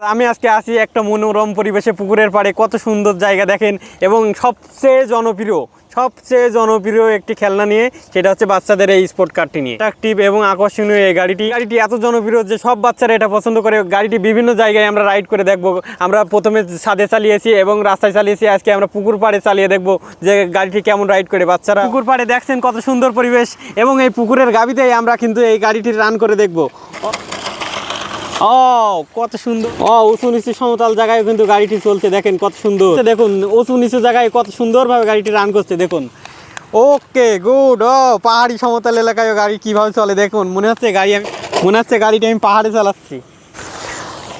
আমি আজকে আসি একটা মনোরম পরিবেশে, পুকুরের পাড়ে। কত সুন্দর জায়গা দেখেন। এবং সবচেয়ে জনপ্রিয় সবচেয়ে জনপ্রিয় একটি খেলনা নিয়ে, সেটা হচ্ছে বাচ্চাদের এই স্পোর্ট কারটি নিয়ে। অ্যাট্রাকটিভ এবং আকর্ষণীয় এই গাড়িটি। গাড়িটি এত জনপ্রিয় যে সব বাচ্চারা এটা পছন্দ করে। গাড়িটি বিভিন্ন জায়গায় আমরা রাইড করে দেখব। আমরা প্রথমে ছাদে চালিয়েছি এবং রাস্তায় চালিয়েছি। আজকে আমরা পুকুর পাড়ে চালিয়ে দেখব যে গাড়িটি কেমন রাইড করে বাচ্চারা। পুকুর পাড়ে দেখছেন কত সুন্দর পরিবেশ এবং এই পুকুরের গাবিতেই আমরা কিন্তু এই গাড়িটি রান করে দেখব। ও কত সুন্দর। ও উঁচু নিচু সমতল জায়গায় কিন্তু গাড়িটি চলছে, দেখেন কত সুন্দর। দেখুন, উঁচু নিচু জায়গায় কত সুন্দরভাবে গাড়িটি রান করছে, দেখুন। ওকে গুড ও পাহাড়ি সমতল এলাকায় গাড়ি কীভাবে চলে, দেখুন, মনে হচ্ছে গাড়ি আমি মনে হচ্ছে গাড়িটি আমি পাহাড়ে চালাচ্ছি।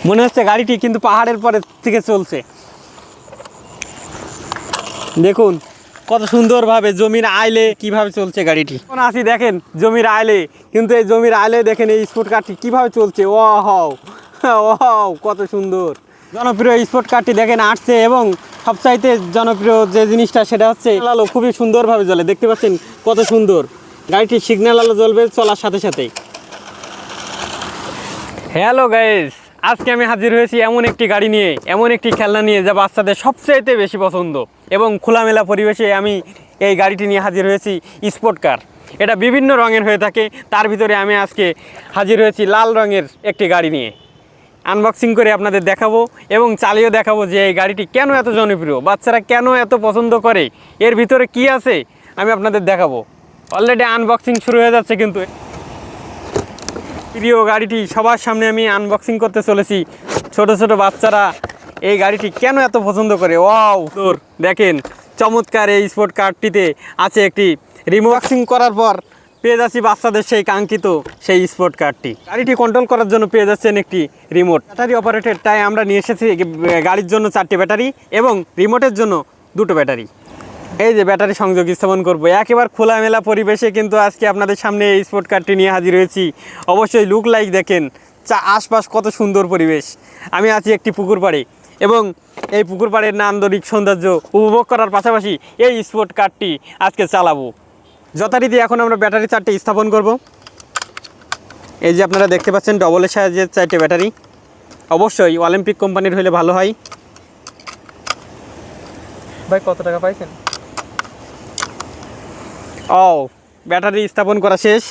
মনে হচ্ছে গাড়িটি কিন্তু পাহাড়ের পরে থেকে চলছে। দেখুন কত সুন্দরভাবে জমির আইলে কীভাবে চলছে গাড়িটি? এখন আসি দেখেন জমির আইলে কিন্তু এই জমির আইলে দেখেন এই স্পোর্ট কারটি কীভাবে চলছে? ও হাও ও কত সুন্দর। জনপ্রিয় স্পোর্ট কারটি দেখেন আসছে এবং সবচাইতে জনপ্রিয় যে জিনিসটা সেটা হচ্ছে আলো খুবই সুন্দরভাবে জ্বলে। দেখতে পাচ্ছেন কত সুন্দর। গাড়িটি সিগন্যাল আলো জ্বলবে চলার সাথে সাথে। হ্যালো গাইস আজকে আমি হাজির হয়েছি এমন একটি গাড়ি নিয়ে এমন একটি খেলনা নিয়ে যা বাচ্চাদের সবচাইতে বেশি পছন্দ। এবং খোলামেলা পরিবেশে আমি এই গাড়িটি নিয়ে হাজির হয়েছি স্পোর্ট কার। এটা বিভিন্ন রঙের হয়ে থাকে, তার ভিতরে আমি আজকে হাজির হয়েছি লাল রঙের একটি গাড়ি নিয়ে। আনবক্সিং করে আপনাদের দেখাবো এবং চালিয়ে দেখাবো যে এই গাড়িটি কেন এত জনপ্রিয়, বাচ্চারা কেন এত পছন্দ করে, এর ভিতরে কি আছে আমি আপনাদের দেখাবো। অলরেডি আনবক্সিং শুরু হয়ে যাচ্ছে কিন্তু। প্রিয় গাড়িটি সবার সামনে আমি আনবক্সিং করতে চলেছি। ছোট ছোট বাচ্চারা এই গাড়িটি কেন এত পছন্দ করে? ওয়াও! তোর দেখেন, চমৎকার এই স্পোর্ট কারটিতে আছে একটি রিমোক্সিং করার পর পেয়ে যাচ্ছি বাচ্চাদের সেই কাঙ্ক্ষিত সেই স্পোর্ট কারটি। গাড়িটি কন্ট্রোল করার জন্য পেয়ে যাচ্ছেন একটি রিমোট ব্যাটারি অপারেটেড তাই আমরা নিয়ে এসেছি গাড়ির জন্য চারটি ব্যাটারি এবং রিমোটের জন্য দুটো ব্যাটারি। এই যে ব্যাটারি সংযোগ স্থাপন করব। একেবারে খোলামেলা পরিবেশে কিন্তু আজকে আপনাদের সামনে এই স্পোর্ট কারটি নিয়ে হাজির হয়েছি। অবশ্যই লুক লাইক দেখেন, চা, আশপাশ কত সুন্দর পরিবেশ। আমি আছি একটি পুকুর পাড়ে। এবং এই পুকুর পাড়ের নান্দনিক সৌন্দর্য উপভোগ করার পাশাপাশি এই স্পোর্ট কারটি আজকে চালাবো। যথারীতি এখন আমরা ব্যাটারি চারটে স্থাপন করব। এই যে আপনারা দেখতে পাচ্ছেন ডবলের সাহায্যে চারটে ব্যাটারি অবশ্যই অলিম্পিক কোম্পানির হলে ভালো হয়। ভাই, কত টাকা পাইছেন? ও ব্যাটারি স্থাপন করা শেষ।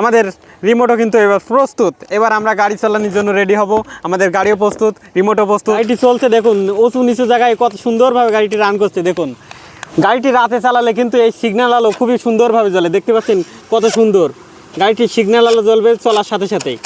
আমাদের রিমোটও কিন্তু এবার প্রস্তুত। এবার আমরা গাড়ি চালানোর জন্য রেডি হব। আমাদের গাড়িও প্রস্তুত রিমোটও প্রস্তুত। গাড়িটি চলছে, দেখুন, উঁচু নিচু জায়গায় কত সুন্দরভাবে গাড়িটি রান করছে, দেখুন। গাড়িটি রাতে চালালে কিন্তু এই সিগন্যাল আলো খুবই সুন্দরভাবে জ্বলে। দেখতে পাচ্ছেন কত সুন্দর। গাড়িটি সিগন্যাল আলো জ্বলবে, চলার সাথে সাথেই।